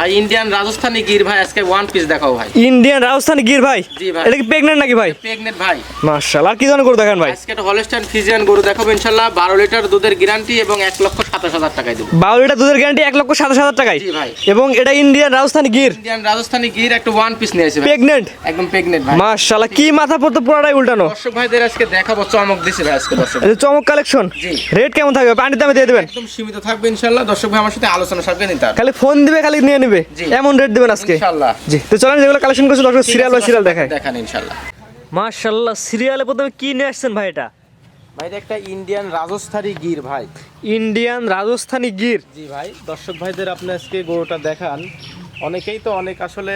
ভাই ইন্ডিয়ান রাজস্থানি গির ভাই আজকে ওয়ান পিস দেখাও ভাই। ইন্ডিয়ান রাজস্থানী গির ভাই? জি ভাই। এটা কি নাকি ভাই? ভাই। মার্শাল্লাহ আর কি ধরনের দেখান ভাই? আজকে একটা হলস্টাইন ফিজিয়ান গরু দেখাবো ইনশাল্লাহ বারো লিটার দুধের গ্যারান্টি এবং এক লক্ষ সাতাশ হাজার টাকায় দেবো। বারো লিটার দুধের গ্যারান্টি এক লক্ষ সাতাশ হাজার টাকায়? জি ভাই। এবং এটা ইন্ডিয়ান রাজস্থানী গির ইন্ডিয়ান রাজস্থানি গির একটা ওয়ান পিস নিয়ে একদম ভাই। মার্শাল্লাহ কি মাথা পড়তো পুরাটাই উল্টানো? দর্শক ভাইদের আজকে দেখাবো চমক দিছে ভাই আজকে দর্শক। এই চমক কালেকশন জি। রেট কেমন থাকবে? পানির দামে দিয়ে দেবেন? একদম সীমিত থাকবে ইনশাল্লাহ দর্শক ভাই আমার সাথে আলোচনা সাপে নিতে খালি ফোন দিবে খালি নিয়ে নিবে। এমন রেট দেবেন আজকে? জি তো চলেন যেগুলো কালেকশন করছে দর্শক সিরিয়াল বা সিরিয়াল দেখায়। দেখান ইনশাল্লাহ। মাশাআল্লাহ সিরিয়ালে প্রথমে কি নিয়ে আসছেন ভাই এটা? ভাই এটা একটা ইন্ডিয়ান রাজস্থানি গির ভাই। ইন্ডিয়ান রাজস্থানী গির? জি ভাই দর্শক ভাইদের আপনি আজকে গরুটা দেখান। অনেকেই তো অনেক আসলে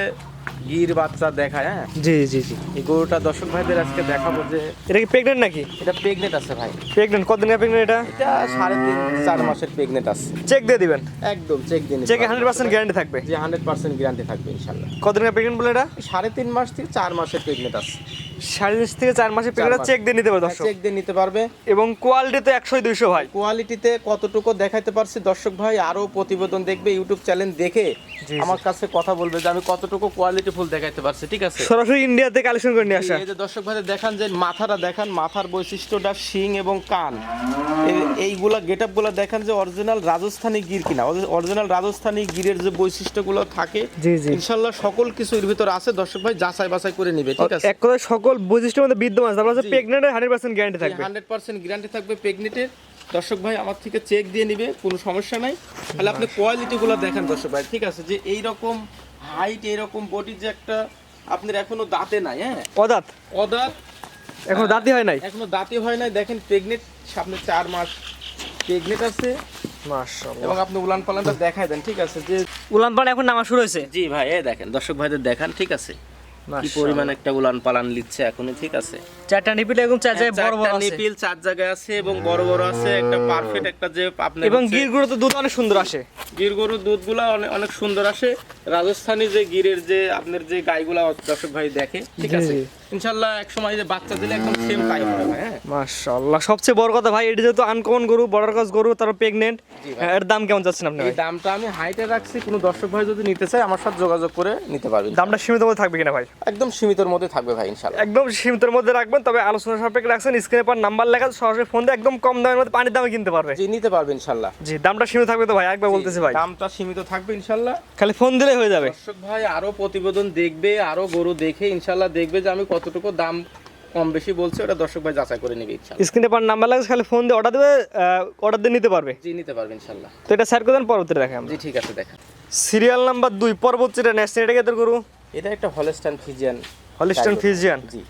গির বাচ্চা দেখায় হ্যাঁ? জি জি জি। এই গরুটা দর্শক ভাইদের আজকে দেখাবো যে এটা কি প্রেগনেন্ট নাকি? এটা প্রেগনেন্ট আছে ভাই। প্রেগনেন্ট কতদিনের প্রেগনেন্ট এটা? এটা সাড়ে তিন চার মাসের প্রেগনেন্ট আছে। চেক দিয়ে দিবেন। একদম চেক দিন চেক হান্ড্রেড পার্সেন্ট গ্যারান্টি থাকবে। যে হান্ড্রেড পার্সেন্ট গ্যারান্টি থাকবে ইনশাল্লাহ। কতদিনের প্রেগনেন্ট বলে এটা? সাড়ে তিন মাস থেকে চার মাসের প্রেগনেন্ট আছে। সাড়ে তিন থেকে চার প্রেগনেন্ট চেক দিয়ে নিতে পারে দর্শক। চেক দিয়ে নিতে পারবে। এবং কোয়ালিটি তো একশোই দুইশো ভাই। কোয়ালিটিতে কতটুকু দেখাইতে পারছি দর্শক ভাই আরও প্রতিবেদন দেখবে ইউটিউব চ্যানেল দেখে আমার কাছে কথা বলবে যে আমি কতটুকু কোয়ালিটি ফুল দেখাইতে পারছি ঠিক আছে? সরাসরি ইন্ডিয়াতে কালেকশন করে নিয়ে আসা। এই যে দর্শক ভাইদের দেখান যে মাথাটা দেখান মাথার বৈশিষ্ট্যটা শিং এবং কান। এই- এইগুলা গেট আপগুলো দেখান যে অরিজিনাল রাজস্থানী গির কিনা। অরিজিনাল রাজস্থানী গিরের যে বৈশিষ্ট্যগুলো থাকে। ইনশাল্লাহ সকল কিছু এর ভিতর আছে। দর্শক ভাই যাচাই বাছাই করে নিবে ঠিক আছে? এক কথায় সকল বৈশিষ্ট্যের মধ্যে বিদ্যমান আছে তারপর জি। প্রেগনেন্ট হান্ড্রেড পার্সেন্ট গ্যারান্টি থাকবে। হান্ড্রেড পার্সেন্ট গ্যারান্টি থাকবে প্রেগনেন্টের দর্শক ভাই আমার থেকে চেক দিয়ে নিবে কোনো সমস্যা নাই। তাহলে আপনি কোয়ালিটিগুলো দেখেন দর্শক ভাই ঠিক আছে? যে এই রকম হাইট এইরকম বডি যে একটা আপনার এখনও দাঁতে নাই হ্যাঁ? অদাত? অদাঁত এখন দাঁতই হয় নাই? এখনও দাঁতে হয় নাই। দেখেন প্রেগনেন্ট সামনে চার মাস প্রেগনেন্ট আছে। এবং আপনি উলান পালানটা দেখাই দেন ঠিক আছে? যে উলান পালান এখন নামা শুরু হয়েছে? জি ভাই এই দেখেন দর্শক ভাইদের দেখান ঠিক আছে? কি পরিমাণ একটা উলান পালান লিখছে এখনই ঠিক আছে? চারটা নিপিল এবং চার জায়গায় বড় বড় আছে। নিপিল চার জায়গায় আছে এবং বড় বড় আছে একটা পারফেক্ট একটা যে আপনার এবং হচ্ছে- গিরগুলো তো দুধ অনেক সুন্দর আসে। গির গরুর দুধগুলা অনেক অনেক সুন্দর আসে। রাজস্থানী যে গিরের যে আপনার যে গাইগুলা দর্শক ভাই দেখে ঠিক আছে? জি। ইনশাল্লাহ এক সময় যে বাচ্চা দিলে একদম সেম টাইম হবে হ্যাঁ? মাশাআল্লাহ সবচেয়ে বড় কথা ভাই এটা যেহেতু আনকমন গরু বর্ডার ক্রস গরু তার প্রেগনেন্ট জি এর দাম কেমন যাচ্ছে আপনি এই দামটা আমি হাইটে রাখছি কোনো দর্শক ভাই যদি নিতে চায় আমার সাথে যোগাযোগ করে নিতে পারবেন। দামটা সীমিত থাকবে কিনা ভাই? একদম সীমিতর মধ্যে থাকবে ভাই ইনশাল্লাহ একদম সীমিতের মধ্যে রাখবেন তবে আলোচনা সাপেক্ষে রাখছেন স্ক্রিনে পর নাম্বার লেখা সরাসরি ফোন দিয়ে একদম কম দামের মধ্যে পানির দামে কিনতে পারবে। জি নিতে পারবে ইনশাল্লাহ জি দামটা সীমিত থাকবে তো ভাই একবার বলতেছি ভাই। দামটা সীমিত থাকবে ইনশাল্লাহ খালি ফোন দিলেই হয়ে যাবে। দর্শক ভাই আরও প্রতিবেদন দেখবে আরও গরু দেখে ইনশাল্লাহ দেখবে যে আমি কতটুকু দাম কম বেশি বলছি ওটা দর্শক ভাই যাচাই করে নিবে ইনশাল্লাহ স্ক্রিনে পর নাম্বার লাগছে খালি ফোন দিয়ে অর্ডার দেবে অর্ডার দিয়ে নিতে পারবে। জি নিতে পারবে ইনশাল্লাহ তো এটা স্যার করে দেন পরবর্তীতে দেখে জি ঠিক আছে দেখা সিরিয়াল নাম্বার দুই পরবর্তীটা নেক্সট এটা গরু? এটা একটা হলস্টাইন ফিজিয়ান হলিস্টান ফিজিয়ান জি।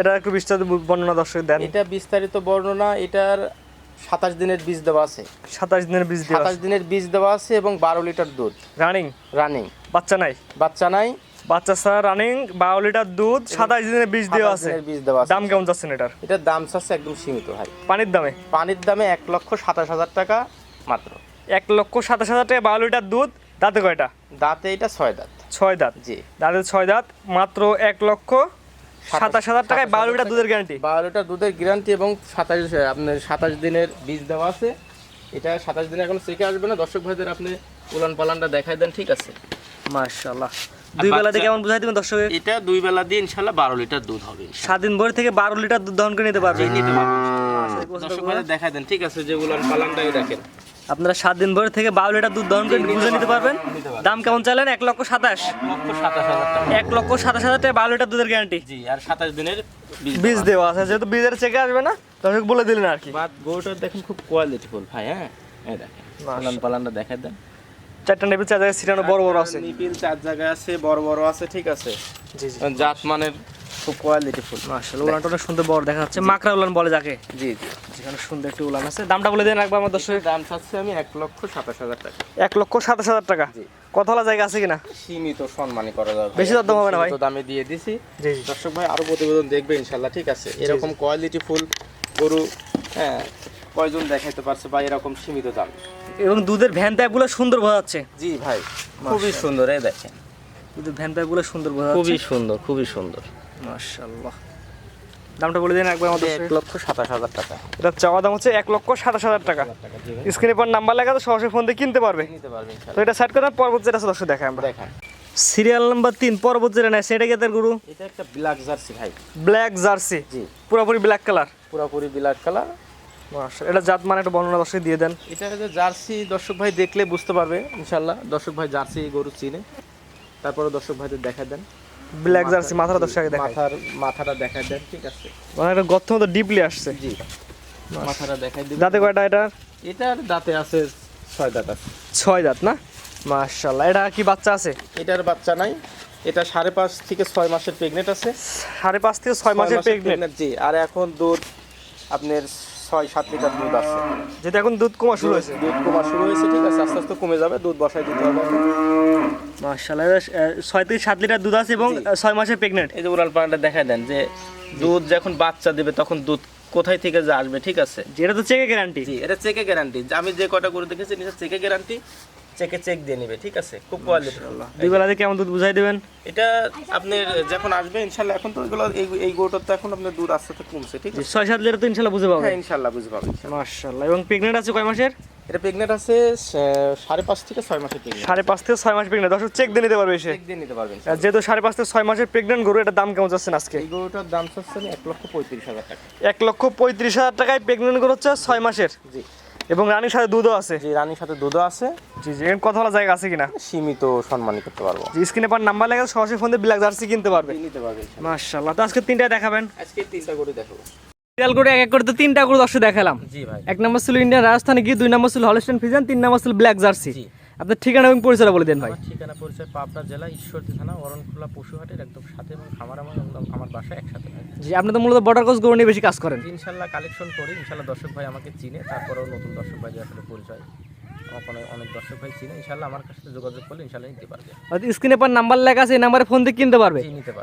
এটা একটু বিস্তারিত বর্ণনা দর্শক দেন। এটা বিস্তারিত বর্ণনা এটার সাতাশ দিনের বীজ দেওয়া আছে। সাতাশ দিনের বীজ সাতাশ দিনের বীজ দেওয়া আছে এবং বারো লিটার দুধ। রানিং রানিং বাচ্চা নাই? বাচ্চা নাই। বাচ্চা স্যার রানিং বারো লিটার দুধ সাতাশ দিনের বীজ দেওয়া আছে। বীজ দেওয়া দাম কেমন যাচ্ছেন এটার? এটার দাম চাচ্ছে একদম সীমিত ভাই। পানির দামে? পানির দামে এক লক্ষ সাতাশ হাজার টাকা মাত্র। এক লক্ষ সাতাশ হাজার টাকা বারো লিটার দুধ দাঁতে কয়টা? দাঁতে এটা ছয় দাঁত। ছয় দাঁত। জি। দাঁতে ছয় দাঁত মাত্র এক লক্ষ সাতাশ হাজার টাকায় বারো লিটার দুধের গ্যারান্টি বারো লিটার দুধের গ্যারান্টি এবং সাতাশ আপনার সাতাশ দিনের বীজ দেওয়া আছে। এটা সাতাশ দিনে এখন চেকে আসবে না। দর্শক ভাইদের আপনি উলান পালানটা দেখাই দেন ঠিক আছে? মাশাআল্লাহ। দুই বেলা থেকে কেমন বুঝাই দিবেন দর্শক? এটা দুই বেলা দিয়ে ইনশাল্লাহ বারো লিটার দুধ হবে। সাত দিন ভরে থেকে বারো লিটার দুধ দহন করে নিতে পারবে নিতে পারবেন। দর্শক ভাইদের দেখাই দেন ঠিক আছে? যে উলান পালানটাই দেখেন। আপনারা সাত দিন ভরে থেকে বারো লিটার দুধ দহন করে বুঝে নিতে পারবেন। দাম কেমন চাইলেন? এক লক্ষ সাতাশ। এক লক্ষ সাতাশ হাজার টাকা। বারো লিটার দুধের গ্যারান্টি আর সাতাশ দিনের বীজ দেওয়া আছে। যেহেতু বীজের চেকে আসবে না দর্শক বলে দিলেন আর কি। গরুটা দেখেন খুব কোয়ালিটিফুল ভাই হ্যাঁ? এই দেখেন উলান পালানটা দেখাই দেন। চারটা নেবে চার জায়গায় সিটানো বড় বড় আছে। নিপিল চার জায়গায় আছে বড় বড় আছে ঠিক আছে। জি জি। জাত মানের খুব কোয়ালিটিফুল মাশাআল্লাহ। উলানটা অনেক সুন্দর বড় দেখা যাচ্ছে মাকড়া উলান বলে যাকে। জি জি। যেখানে সুন্দর একটি উলান আছে। দামটা বলে দেন একবার আমার দর্শক। দাম চাচ্ছি আমি এক লক্ষ সাতাশ হাজার টাকা। এক লক্ষ সাতাশ হাজার টাকা? জি। কথালা জায়গা আছে কিনা? সীমিত সম্মানই করা যাবে। বেশি দরদাম হবে না ভাই? দামে দিয়ে দিছি। দর্শক ভাই আরও প্রতিবেদন দেখবে ইনশাল্লাহ ঠিক আছে? এরকম কোয়ালিটি ফুল গরু হ্যাঁ কয়জন দেখাইতে পারছে বা এরকম সীমিত দাম? এবং দুধের ভ্যান প্যাকগুলো সুন্দর বোঝা যাচ্ছে। জি ভাই খুবই সুন্দর এই দেখেন। দুধের ভ্যান প্যাকগুলো সুন্দর বোঝা খুবই সুন্দর খুবই সুন্দর। মাশাআল্লাহ। দামটা বলে দিন একবার আমাদের এক লক্ষ সাতাশ হাজার টাকা। এটা চাওয়া দাম হচ্ছে এক লক্ষ সাতাশ হাজার টাকা। স্ক্রিনে পর নাম্বার লেখা তো সরাসরি ফোন দিয়ে কিনতে পারবে। তো এটা সাইড করে পরবর্তী যেটা আছে দর্শক দেখায় আমরা। দেখেন। সিরিয়াল নাম্বার তিন পরবর্তী যেটা নেয় সেটা কি গুরু? এটা একটা ব্ল্যাক জার্সি ভাই। Black jersey. জি। পুরোপুরি ব্ল্যাক কালার। পুরোপুরি ব্ল্যাক কালার। এটা জাত মানে একটা বর্ণনা দর্শক দিয়ে দেন। এটা যে জার্সি দর্শক ভাই দেখলে বুঝতে পারবে ইনশাল্লাহ দর্শক ভাই জার্সি গরু চিনে। তারপরে দর্শক ভাইদের দেখা দেন। ব্ল্যাক জার্সি মাথাটা দর্শক দেখায় মাথার মাথাটা দেখা দেন ঠিক আছে। মানে একটা গর্ত মতো ডিপলি আসছে। জি মাথাটা দেখাই দিবেন। দাঁতে কয়টা এটা এটার দাঁতে আছে ছয় দাঁত আছে। ছয় দাঁত না? মাশাল্লাহ এটা কি বাচ্চা আছে? এটার বাচ্চা নাই। এটা সাড়ে পাঁচ থেকে ছয় মাসের প্রেগনেন্ট আছে। সাড়ে পাঁচ থেকে ছয় মাসের প্রেগনেন্ট জি। আর এখন দুধ আপনার ছয় সাত লিটার দুধ আছে। যেটা এখন দুধ কমা শুরু হয়েছে। দুধ কমা শুরু হয়েছে ঠিক আছে আস্তে আস্তে কমে যাবে দুধ বসাই দিতে হবে মার্শাল্লাহ ছয় থেকে সাত লিটার দুধ আছে এবং ছয় মাসের প্রেগনেন্ট এই যে উড়াল পানাটা দেখা দেন যে দুধ যখন বাচ্চা দেবে তখন দুধ কোথায় থেকে যে আসবে ঠিক আছে? যেটা তো চেকে গ্যারান্টি জি এটা চেকে গ্যারান্টি আমি যে কটা করে দেখেছি নিজের চেকে গ্যারান্টি চেকে চেক দিয়ে নিবে ঠিক আছে? খুব কোয়ালিটি দুই বেলাতে কেমন দুধ বুঝাই দেবেন? এটা আপনি যখন আসবে ইনশাল্লাহ এখন তো এগুলো এই এই তো এখন আপনার দুধ আস্তে আস্তে কমছে ঠিক আছে? ছয় সাত লিটার তো ইনশাল্লাহ বুঝে পাবে হ্যাঁ ইনশাল্লাহ বুঝতে পারবেন মাশাল্লাহ এবং প্রেগনেন্ট আছে কয় মাসের? এটা প্রেগনেন্ট আছে সাড়ে পাঁচ থেকে ছয় মাসের প্রেগনেন্ট সাড়ে পাঁচ থেকে ছয় মাস প্রেগনেন্ট দর্শক চেক দিয়ে নিতে পারবে এসে। চেক দিয়ে নিতে পারবেন আর যেহেতু সাড়ে পাঁচ থেকে ছয় মাসের প্রেগনেন্ট গরু এটার দাম কেমন যাচ্ছেন আজকে? এই গরুটার দাম চাচ্ছে এক লক্ষ পঁয়ত্রিশ হাজার টাকা। এক লক্ষ পঁয়ত্রিশ হাজার টাকায় প্রেগনেন্ট গরু হচ্ছে ছয় মাসের। জি। এবং রানীর সাথে দুধও আছে। জি রানীর সাথে দুধও আছে। জি জি এখানে কথা বলা জায়গা আছে কিনা? সীমিত সম্মানই করতে পারব। জি স্ক্রিনে পার নাম্বার লাগে সরাসরি ফোন দিয়ে ব্ল্যাক জার্সি কিনতে পারবে। নিতে পারবে মাশাআল্লাহ তো আজকে তিনটা দেখাবেন? আজকে তিনটা করে দেখাবো। সিরিয়াল করে এক এক করে তো তিনটা গরু দর্শক দেখালাম। জি ভাই। এক নম্বর ছিল ইন্ডিয়ান রাজস্থানে গিয়ে দুই নম্বর ছিল হলস্টেন ফিজান তিন নম্বর ছিল ব্ল্যাক জার্সি। আপনার ঠিকানা এবং পরিচয়টা বলে দেন ভাই। ঠিকানা পরিচয় পাবনা জেলা ঈশ্বরদী থানা অরণখোলা পশুহাটের একদম সাথে এবং খামার আমার একদম আমার বাসা একসাথে জি আপনি তো মূলত বর্ডার ক্রস গরু নিয়ে বেশি কাজ করেন। ইনশাল্লাহ কালেকশন করি ইনশাল্লাহ দর্শক ভাই আমাকে চিনে তারপরেও নতুন দর্শক ভাই যে আসলে পরিচয়। আমার কোনো অনেক দর্শক ভাই চিনে ইনশাল্লাহ আমার কাছে যোগাযোগ করলে ইনশাল্লাহ নিতে পারবে। স্ক্রিনে পার নাম্বার লেখা আছে এই নাম্বারে ফোন দিয়ে কিনতে পারবে।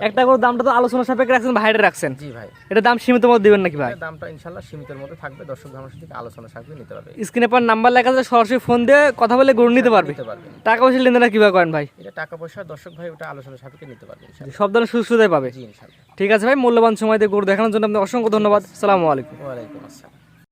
একটা করে দামটা তো আলোচনা সাপেক্ষে রাখছেন রাখছেন। জি ভাই। এটা দাম সীমিত মধ্যে দিবেন নাকি ভাই? দামটা ইনশাল্লাহ সীমিতের মধ্যে থাকবে দর্শক আমার সাথে আলোচনা নিতে পারবে। স্ক্রিনে পার নাম্বার লেখা আছে সরাসরি ফোন দিয়ে কথা বলে গরু নিতে পারবে। নিতে পারবে। টাকা পয়সা লেনদেন কীভাবে করেন ভাই? এটা টাকা পয়সা দর্শক ভাই ওটা আলোচনা সাপেক্ষে নিতে পারবে সব ধরনের সুযোগ সুবিধাই পাবে। জি ইনশাল্লাহ ঠিক আছে ভাই মূল্যবান সময় দিয়ে গরু দেখানোর জন্য আপনাকে অসংখ্য ধন্যবাদ। সালামু আলাইকুম। ওয়ালাইকুম আসসালাম।